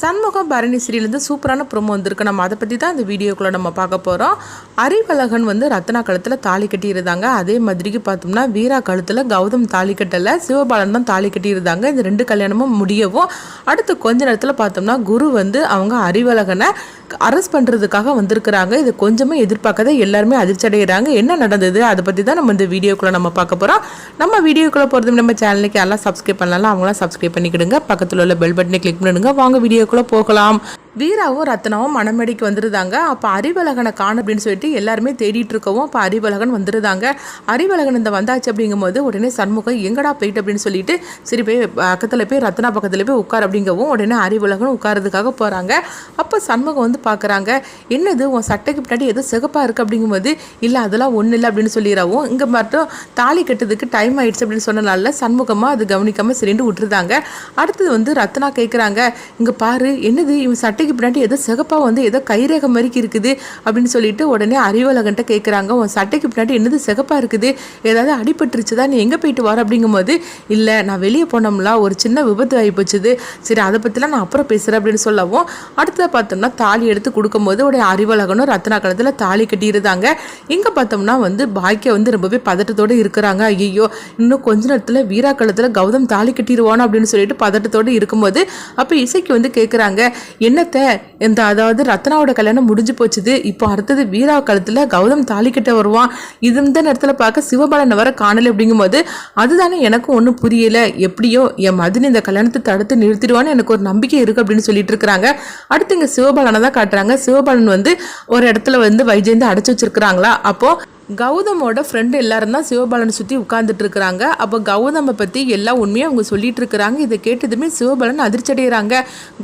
சண்முகம் பரணி ஸ்ரீலேருந்து சூப்பரான ப்ரோமோ வந்திருக்கு. நம்ம அதை பற்றி தான் இந்த வீடியோக்குள்ளே நம்ம பார்க்க போகிறோம் அறிவழகன் வந்து ரத்னா கழுத்தில் தாலி கட்டியிருந்தாங்க. அதே மாதிரிக்கு பார்த்தோம்னா வீரா கழுத்தில் கௌதம் தாலி கட்டலை சிவபாலன் தான் தாலி கட்டியிருந்தாங்க. இந்த ரெண்டு கல்யாணமும் முடியவும். அடுத்து கொஞ்ச நேரத்தில் பார்த்தோம்னா குரு வந்து அவங்க அறிவழகனை அரெஸ்ட் பண்ணுறதுக்காக வந்திருக்கிறாங்க. இது கொஞ்சமே எதிர்பார்க்காத எல்லாருமே அதிர்ச்சி அடைகிறாங்க என்ன நடந்தது? அதை பற்றி தான் நம்ம இந்த வீடியோக்குள்ளே நம்ம பார்க்க போகிறோம் நம்ம வீடியோக்குள்ளே போகிறது நம்ம சேனலுக்கு எல்லாம் சப்ஸ்கிரைப் பண்ணலாம் அவங்களாம் சப்ஸ்கிரைப் பண்ணிக்கிடுங்க. பக்கத்தில் உள்ள பெல் பட்டனை கிளிக் பண்ணிடுங்க. வாங்க வீடியோ வீடியோக்குள்ளே போகலாம். வீராவும் ரத்னாவும் மணமேடிக்கு வந்துருந்தாங்க. அப்போ அறிவழகனை காணும் அப்படின்னு சொல்லிட்டு எல்லாருமே தேடிட்டு இருக்கவும் அப்போ அறிவழகன் வந்துருந்தாங்க. அறிவழகன் இந்த வந்தாச்சு அப்படிங்கும்போது உடனே சண்முகம் எங்கடா போயிட்டு? அப்படின்னு சொல்லிட்டு சரி போய் பக்கத்தில் போய் ரத்னா பக்கத்தில் போய் உட்கார் அப்படிங்கவும் உடனே அறிவழகன் உட்காரதுக்காக போகிறாங்க அப்போ சண்முகம் வந்து பார்க்குறாங்க என்னது? உன் சட்டைக்கு பின்னாடி ஏதோ சிகப்பாக இருக்குது அப்படிங்கும்போது இல்லை அதெல்லாம் ஒன்றும் இல்லை அப்படின்னு சொல்லிடுறவும் இங்கே மட்டும் தாலி கட்டுறதுக்கு டைம் ஆயிடுச்சு அப்படின்னு சொன்னனால சண்முகமாக அது கவனிக்காமல் சரிண்டு விட்டுருந்தாங்க. அடுத்தது வந்து ரத்னா கேட்குறாங்க இங்கே பாரு என்னது? இவன் சட்டைக்கு பின்னாடி ஏதோ சிகப்பாக வந்து ஏதோ கைரேகை மாதிரி இருக்குது அப்படின்னு சொல்லிட்டு உடனே அறிவலகன்ட்ட கேட்குறாங்க உன் சட்டைக்கு பின்னாடி என்னது சிகப்பாக இருக்குது? ஏதாவது அடிபட்டுருச்சுதா? நீ எங்கே போயிட்டு வர? அப்படிங்கும்போது இல்லை நான் வெளியே போனோம்ல ஒரு சின்ன விபத்து ஆகி போச்சுது சரி அதை பற்றிலாம் நான் அப்புறம் பேசுகிறேன் அப்படின்னு சொல்லவும் அடுத்தது பார்த்தோம்னா தாலி எடுத்து கொடுக்கும்போது உடைய அறிவலகனும் ரத்னா காலத்தில் தாலி கட்டியிருந்தாங்க. இங்கே பார்த்தோம்னா வந்து பாக்கிய வந்து ரொம்பவே பதட்டத்தோடு இருக்கிறாங்க. ஐயோ இன்னும் கொஞ்ச நேரத்தில் வீரா காலத்தில் கௌதம் தாலி கட்டிடுவானோ அப்படின்னு சொல்லிட்டு பதட்டத்தோடு இருக்கும்போது அப்போ இசைக்கு வந்து கேட்குறாங்க என்ன என்னத்த இந்த அதாவது ரத்னாவோட கல்யாணம் முடிஞ்சு போச்சுது இப்போ அடுத்தது வீரா காலத்தில் கௌதம் தாலி கிட்ட வருவான். இது இந்த நேரத்தில் பார்க்க சிவபாலனை வர காணலை அப்படிங்கும்போது அதுதானே எனக்கும் ஒன்றும் புரியலை. எப்படியோ என் மதினி இந்த கல்யாணத்தை தடுத்து நிறுத்திடுவான்னு எனக்கு ஒரு நம்பிக்கை இருக்குது அப்படின்னு சொல்லிட்டு இருக்கிறாங்க. அடுத்து இங்கே சிவபாலனை தான் காட்டுறாங்க. சிவபாலன் வந்து ஒரு இடத்துல வந்து வைஜெயந்தி அடைச்சி வச்சிருக்கிறாங்களா? அப்போது கௌதமோட ஃப்ரெண்டு எல்லாரும் தான் சிவபாலனை சுற்றி உட்கார்ந்துட்டு இருக்கிறாங்க. அப்போ கௌதமை பற்றி எல்லா உண்மையும் அவங்க சொல்லிட்டு இருக்கிறாங்க. இதை கேட்டதுமே சிவபாலன் அதிர்ச்சி அடைகிறாங்க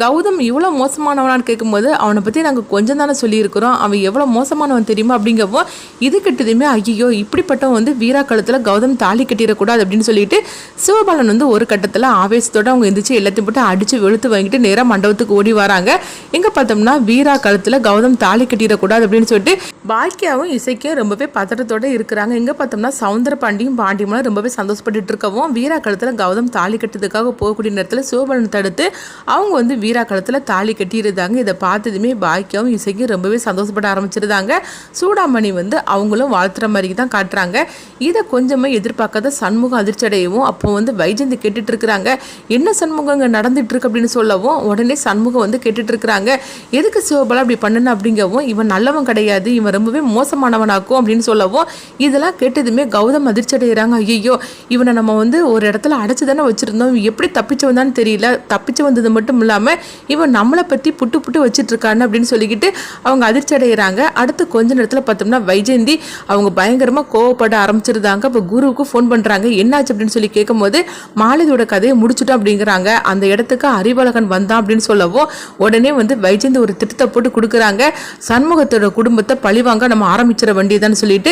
கௌதம் இவ்வளோ மோசமானவனான்னு கேட்கும்போது அவனை பற்றி நாங்கள் கொஞ்சம் தானே சொல்லியிருக்கிறோம். அவன் எவ்வளோ மோசமானவன் தெரியுமா அப்படிங்கப்போ இது கிட்டதுமே ஐயோ இப்படிப்பட்டவன் வந்து வீரா கழுத்தில் கௌதம் தாலி கட்டிடக்கூடாது அப்படின்னு சொல்லிட்டு சிவபாலன் வந்து ஒரு கட்டத்தில் ஆவேசத்தோட அவங்க எந்திரிச்சு எல்லாத்தையும் போட்டு அடித்து வெளுத்து வாங்கிட்டு நேராக மண்டபத்துக்கு ஓடி வராங்க. எங்கே பார்த்தோம்னா வீரா கழுத்தில் கௌதம் தாலி கட்டிடக்கூடாது அப்படின்னு சொல்லிட்டு பாக்கியாவும் இசைக்கும் ரொம்பவே பதட்டத்தோடு இருக்கிறாங்க. எங்கே பார்த்தோம்னா சவுந்தர பாண்டியும் பாண்டியமெல்லாம் ரொம்பவே சந்தோஷப்பட்டுட்டு இருக்கவும் வீரா கழுத்தில் கௌதம் தாலி கட்டுறதுக்காக போகக்கூடிய நேரத்தில் சிவபலன் தடுத்து அவங்க வந்து வீரா கழுத்தில் தாலி கட்டியிருந்தாங்க. இதை பார்த்ததுமே பாக்கியாவும் இசைக்கும் ரொம்பவே சந்தோஷப்பட ஆரம்பிச்சிருந்தாங்க. சூடாமணி வந்து அவங்களும் வாழ்த்துற மாதிரி தான் காட்டுறாங்க. இதை கொஞ்சமே எதிர்பார்க்காத சண்முகம் அதிர்ச்சி அடையவும் அப்போ வந்து வைஜந்தி கேட்டுட்டு இருக்கிறாங்க. என்ன சண்முகம் இங்கே நடந்துட்டு இருக்கு அப்படின்னு சொல்லவும் உடனே சண்முகம் வந்து கேட்டுட்டு இருக்கிறாங்க. எதுக்கு சிவபாலா அப்படி பண்ணுன அப்படிங்கவும் இவன் நல்லவன் கிடையாது இவன் ரொம்பவே மோசமானவனாக்கும் அப்படின்னு சொல்ல சொல்லவும் இதெல்லாம் கேட்டதுமே கௌதம் அதிர்ச்சி அடைகிறாங்க. ஐயோ இவனை நம்ம வந்து ஒரு இடத்துல அடைச்சு தானே வச்சுருந்தோம் எப்படி தப்பிச்சு வந்தான்னு தெரியல. தப்பிச்சு வந்தது மட்டும் இல்லாமல் இவன் நம்மளை பற்றி புட்டு புட்டு வச்சுட்ருக்கான்னு அப்படின்னு சொல்லிக்கிட்டு அவங்க அதிர்ச்சி அடைகிறாங்க. அடுத்து கொஞ்ச நேரத்தில் பார்த்தோம்னா வைஜெயந்தி அவங்க பயங்கரமாக கோவப்பட ஆரம்பிச்சிருந்தாங்க. இப்போ குருவுக்கு ஃபோன் பண்ணுறாங்க என்னாச்சு அப்படின்னு சொல்லி கேட்கும்போது மாலதியோட கதையை முடிச்சுட்டோம் அப்படிங்கிறாங்க. அந்த இடத்துக்கு அறிவழகன் வந்தான் அப்படின்னு சொல்லவும் உடனே வந்து வைஜெயந்தி ஒரு திட்டத்தை போட்டு கொடுக்குறாங்க. சண்முகத்தோட குடும்பத்தை பழிவாங்க. நம்ம ஆரம்பிச்சிட வேண்டியதான்னு சொல்லிட்டு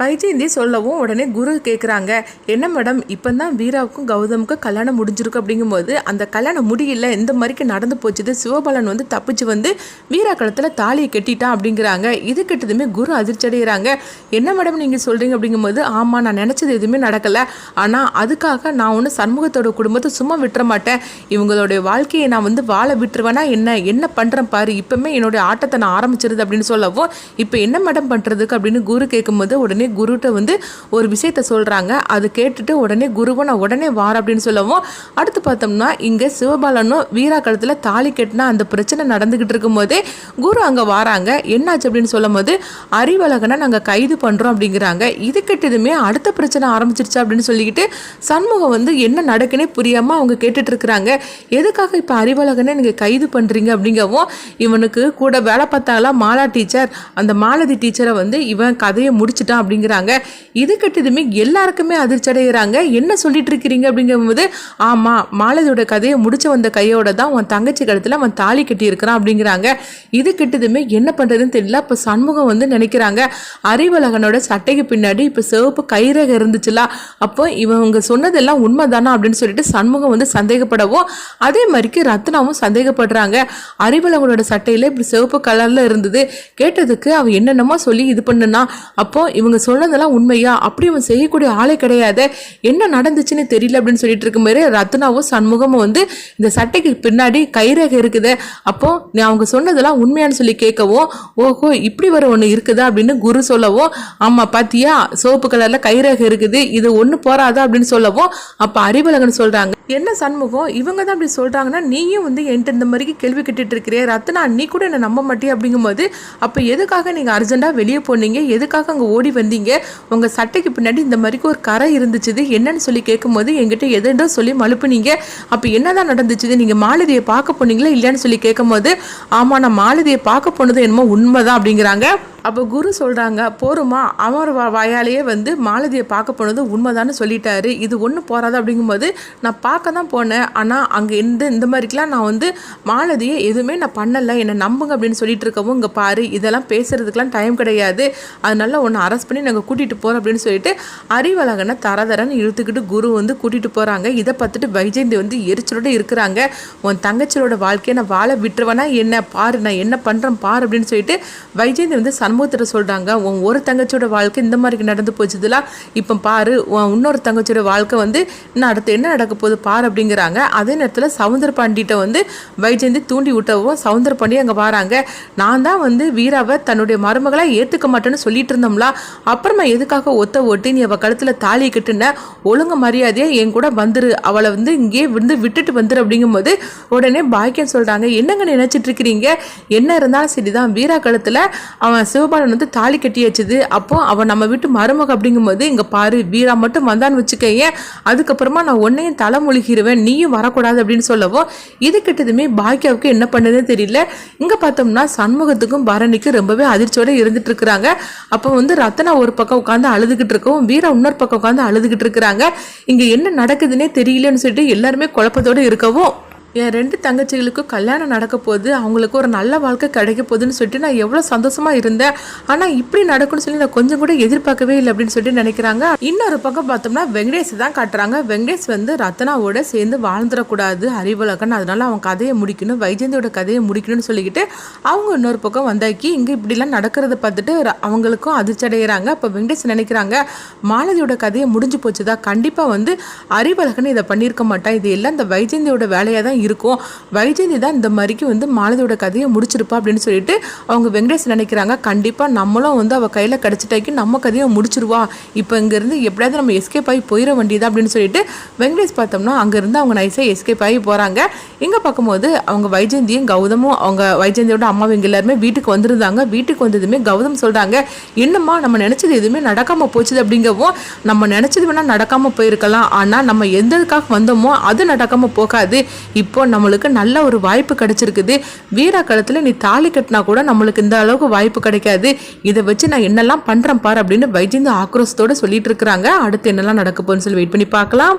வைஜெயந்தி சொல்லவும் உடனே குரு கேட்குறாங்க என்ன மேடம் இப்போ தான் வீராவுக்கும் கௌதமுக்கும் கல்யாணம் முடிஞ்சிருக்கு. அப்படிங்கும்போது அந்த கல்யாணம் முடியல இந்த மாதிரிக்கு நடந்து போச்சுது சிவபாலன் வந்து தப்பிச்சு வந்து வீரா களத்தில் தாலியை கட்டிட்டான் அப்படிங்கிறாங்க. இது கெட்டதுமே குரு அதிர்ச்சி அடைகிறாங்க என்ன மேடம் நீங்கள் சொல்கிறீங்க அப்படிங்கும்போது ஆமாம் நான் நினச்சது எதுவுமே நடக்கலை. ஆனால் அதுக்காக நான் ஒன்று சண்முகத்தோட குடும்பத்தை சும்மா விட்டுற மாட்டேன். இவங்களுடைய வாழ்க்கையை நான் வந்து வாழ விட்டுருவேனா என்ன? என்ன பண்ணுறேன் பாரு இப்போமே என்னுடைய ஆட்டத்தை நான் ஆரம்பிச்சிருது அப்படின்னு சொல்லவும் இப்போ என்ன மேடம் பண்ணுறதுக்கு அப்படின்னு குரு கேட்கும்போது உடனே குருட்ட வந்து ஒரு விஷயத்த சொல்கிறாங்க அது கேட்டுட்டு உடனே குருவை நான் உடனே வார அப்படின்னு சொல்லவும் அடுத்து பார்த்தோம்னா இங்கே சிவபாலனும் வீரா கழுத்தில் தாலி கட்டினா அந்த பிரச்சனை நடந்துக்கிட்டு இருக்கும்போதே குரு அங்கே வாராங்க. என்னாச்சு அப்படின்னு சொல்லும் போது அறிவழகனை நாங்கள் கைது பண்ணுறோம் அப்படிங்கிறாங்க. இது கெட்டதுமே அடுத்த பிரச்சனை ஆரம்பிச்சிருச்சு அப்படின்னு சொல்லிக்கிட்டு சண்முகம் வந்து என்ன நடக்குன்னே புரியாமல் அவங்க கேட்டுட்டு இருக்கிறாங்க. எதுக்காக இப்போ அறிவழகனை நீங்கள் கைது பண்ணுறீங்க அப்படிங்கவும் இவனுக்கு கூட வேலை பார்த்தாங்களா மாலா டீச்சர். அந்த மாலதி டீச்சரை வந்து இவன் கதையை முடிச்சிட்டான் அப்படிங்கிறாங்க. இது கெட்டதுமே எல்லாருக்குமே அதிர்ச்சி அடைகிறாங்க என்ன சொல்லிட்டு இருக்கிறீங்க அப்படிங்கும்போது ஆமாம் மாலதியோட கதையை முடிச்சு வந்த கையோட தான் உன் தங்கச்சி கழுத்தில் அவன் தாலி கட்டி இருக்கிறான் அப்படிங்கிறாங்க. இது கெட்டதுமே என்ன பண்ணுறதுன்னு தெரியல. இப்போ சண்முகம் வந்து நினைக்கிறாங்க அறிவழகனோட சட்டைக்கு பின்னாடி இப்போ சிவப்பு கைரக இருந்துச்சுல அப்போ இவங்க சொன்னதெல்லாம் உண்மைதானா அப்படின்னு சொல்லிட்டு சண்முகம் வந்து சந்தேகப்படவும் அதே மாதிரிக்கு ரத்னாவும் சந்தேகப்படுறாங்க. அறிவழகனோட சட்டையில் இப்படி சிவப்பு கலரில் இருந்தது கேட்டதுக்கு அவன் என்னென்னமோ சொல்லி இது பண்ணுனா அப்போ இவங்க சொன்னதெல்லாம் உண்மையா? அப்படி அவன் செய்யக்கூடிய ஆளே கிடையாது. என்ன நடந்துச்சுன்னு தெரியல அப்படின்னு சொல்லிட்டு இருக்கும்போது ரத்னாவும் சண்முகமும் வந்து இந்த சட்டைக்கு பின்னாடி கைரேகை இருக்குது. அப்போ நீ அவங்க சொன்னதெல்லாம் உண்மையான்னு சொல்லி கேட்கவும் ஓஹோ இப்படி வர ஒன்று இருக்குதா அப்படின்னு குரு சொல்லவும் ஆமாம் பாத்தியா சிவப்பு கலரில் கைரேகை இருக்குது இது ஒன்று போறாதா அப்படின்னு சொல்லவும் அப்போ அறிவழகன் சொல்கிறாங்க என்ன சண்முகம் இவங்க தான் அப்படி சொல்கிறாங்கன்னா நீயும் வந்து என்கிட்ட இந்த மாதிரி கேள்வி கேட்டுட்டு இருக்கிறே. ரத்னா நீ கூட என்ன நம்ப மாட்டியே அப்படிங்கும்போது அப்போ எதுக்காக நீங்கள் அர்ஜென்ட்டாக வெளியே போனீங்க? எதுக்காக அங்கே ஓடி வந்தீங்க? உங்கள் சட்டைக்கு பின்னாடி இந்த மாதிரிக்கு ஒரு கரை இருந்துச்சுது. என்னன்னு சொல்லி கேட்கும்போது என்கிட்ட எதுன்றோ சொல்லி மழுப்புனீங்க. அப்போ என்னதான் நடந்துச்சுது? நீங்கள் மாலதியை பார்க்க போனீங்களா? இல்லைன்னு சொல்லி கேட்கும்போது ஆமாம் நான் மாலதியை பார்க்க போனது என்னமோ உண்மைதான் அப்படிங்கிறாங்க. அப்போ குரு சொல்கிறாங்க போருமா அவர் வா- வாயாலேயே வந்து மாலதியை பார்க்க போனது உண்மைதான்னு சொல்லிட்டாரு. இது ஒன்றும் போகாது அப்படிங்கும்போது நான் பார்க்க தான் போனேன். ஆனால் அங்கே இந்த இந்த மாதிரிக்கெலாம் நான் வந்து மாலதியை எதுவுமே நான் பண்ணலை. என்னை நம்புங்க அப்படின்னு சொல்லிட்டு இருக்கவும் இங்கே பாரு இதெல்லாம் பேசுகிறதுக்கெலாம் டைம் கிடையாது. அதனால ஒன்று அரெஸ்ட் பண்ணி நாங்கள் கூட்டிகிட்டு போகிறோம் அப்படின்னு சொல்லிட்டு அறிவழகனை தரதரன்னு இழுத்துக்கிட்டு குரு வந்து கூட்டிகிட்டு போகிறாங்க இதை பார்த்துட்டு வைஜெயந்தி வந்து எரிச்சலோட இருக்கிறாங்க. உன் தங்கச்சியோட வாழ்க்கையை நான் வாழ விட்டுருவேனா? என்ன? பாரு நான் என்ன பண்ணுறேன் பாரு அப்படின்னு சொல்லிட்டு வைஜெயந்தி வந்து சன் சண்முகத்திட்ட சொல்கிறாங்க உன் ஒரு தங்கச்சியோட வாழ்க்கை இந்த மாதிரி நடந்து போச்சுதுல? இப்போ பாரு உன் இன்னொரு தங்கச்சியோட வாழ்க்கை வந்து இன்னும் அடுத்து என்ன நடக்க போகுது பாரு அப்படிங்கிறாங்க. அதே நேரத்தில் சவுந்தர பாண்டிகிட்ட வந்து வைஜெயந்தி தூண்டி விட்டவும் சவுந்தர பாண்டி அங்கே வராங்க. நான் தான் வந்து வீராவை தன்னுடைய மருமகளை ஏற்றுக்க மாட்டேன்னு சொல்லிட்டு இருந்தோம்ல? அப்புறமா எதுக்காக ஒத்த ஓட்டி நீ அவள் கழுத்தில் தாலி கட்டுன? ஒழுங்கு மரியாதையாக என் கூட வந்துரு. அவளை வந்து இங்கேயே வந்து விட்டுட்டு வந்துரு அப்படிங்கும்போது உடனே பாக்கியம் சொல்கிறாங்க என்னங்க நினைச்சிட்டு இருக்கிறீங்க? என்ன இருந்தாலும் சரிதான். வீரா கழுத்தில் அவன் சிவபாலன் வந்து தாலி கட்டி வச்சது. அப்போ அவன் நம்ம வீட்டு மருமக அப்படிங்கும்போது இங்கே பாரு வீரா மட்டும் வந்தான்னு வச்சுக்கேன் அதுக்கப்புறமா நான் உன்னையும் தலைமொழிகிருவேன் நீயும் வரக்கூடாது அப்படின்னு சொல்லவும் இது கிட்டதுமே பாக்கியாவுக்கு என்ன பண்ணுதுன்னு தெரியல. இங்கே பார்த்தோம்னா சண்முகத்துக்கும் பரணிக்கும் ரொம்பவே அதிர்ச்சியோட இருந்துட்டு இருக்கிறாங்க அப்போ வந்து ரத்தனா ஒரு பக்கம் உட்காந்து அழுதுகிட்டு இருக்கவும் வீரா இன்னொரு பக்கம் உட்காந்து அழுதுகிட்டு இருக்கிறாங்க இங்கே என்ன நடக்குதுன்னே தெரியலன்னு சொல்லிட்டு எல்லாருமே குழப்பத்தோட இருக்கவும் என் ரெண்டு தங்கச்சிகளுக்கும் கல்யாணம் நடக்க போகுது அவங்களுக்கு ஒரு நல்ல வாழ்க்கை கிடைக்க போகுதுன்னு சொல்லிட்டு நான் எவ்வளோ சந்தோஷமாக இருந்தேன். ஆனால் இப்படி நடக்கும்னு சொல்லி நான் கொஞ்சம் கூட எதிர்பார்க்கவே இல்லை அப்படின்னு சொல்லிட்டு நினைக்கிறாங்க. இன்னொரு பக்கம் பார்த்தோம்னா வெங்கடேஷ் தான் காட்டுறாங்க. வெங்கடேஷ் வந்து ரத்னாவோட சேர்ந்து வாழ்ந்துடக்கூடாது அறிவுலகன் அதனால அவன் கதையை முடிக்கணும் வைஜந்தியோட கதையை முடிக்கணும்னு சொல்லிக்கிட்டு அவங்க இன்னொரு பக்கம் வந்தாக்கி இங்கே இப்படிலாம் நடக்கிறத பார்த்துட்டு ர- அவங்களுக்கும் அதிர்ச்சி அடைகிறாங்க அப்போ வெங்கடேஷ் நினைக்கிறாங்க மாலதியோட கதையை முடிஞ்சு போச்சுதா கண்டிப்பாக வந்து அறிவழகன் இதை பண்ணியிருக்க மாட்டான். இது எல்லாம் இந்த வைஜந்தியோட வேலையாக தான் இருக்கும். வைஜெயந்தி தான் இந்த மாதிரிக்கு வந்து மாலதியோட கதையை முடிச்சிருப்பா அப்படின்னு சொல்லிட்டு அவங்க வெங்கடேஷ் நினைக்கிறாங்க. கண்டிப்பாக நம்மளும் வந்து அவள் கையில் கிடச்சிட்டாக்கி நம்ம கதையை முடிச்சிருவா. இப்போ இங்கேருந்து எப்படியாவது நம்ம எஸ்கேப் ஆகி போயிட வேண்டியதா அப்படின்னு சொல்லிட்டு வெங்கடேஷ் பார்த்தோம்னா அங்கேருந்து அவங்க நைஸாக எஸ்கேப் ஆகி போகிறாங்க இங்கே பார்க்கும்போது அவங்க வைஜெயந்தியும் கௌதமும் அவங்க வைஜெயந்தியோட அம்மா இவங்க எல்லாருமே வீட்டுக்கு வந்திருந்தாங்க. வீட்டுக்கு வந்ததுமே கௌதம் சொல்கிறாங்க என்னம்மா நம்ம நினச்சது எதுவுமே நடக்காமல் போச்சுது அப்படிங்கவும் நம்ம நினச்சது வேணால் நடக்காமல் போயிருக்கலாம். ஆனால் நம்ம எந்ததுக்காக வந்தோமோ அது நடக்காமல் போகாது. இப்போ நம்மளுக்கு நல்ல ஒரு வாய்ப்பு கிடைச்சிருக்குது. வீரா காலத்தில் நீ தாலி கட்டினா கூட நம்மளுக்கு இந்த அளவுக்கு வாய்ப்பு கிடைக்காது. இதை வச்சு நான் என்னெல்லாம் பண்ணுறேன் பார் அப்படின்னு வைஜெயந்தி ஆக்ரோஷத்தோட சொல்லிட்டு இருக்கிறாங்க. அடுத்து என்னெல்லாம் நடக்க போகுதுன்னு சொல்லி வெயிட் பண்ணி பார்க்கலாம்.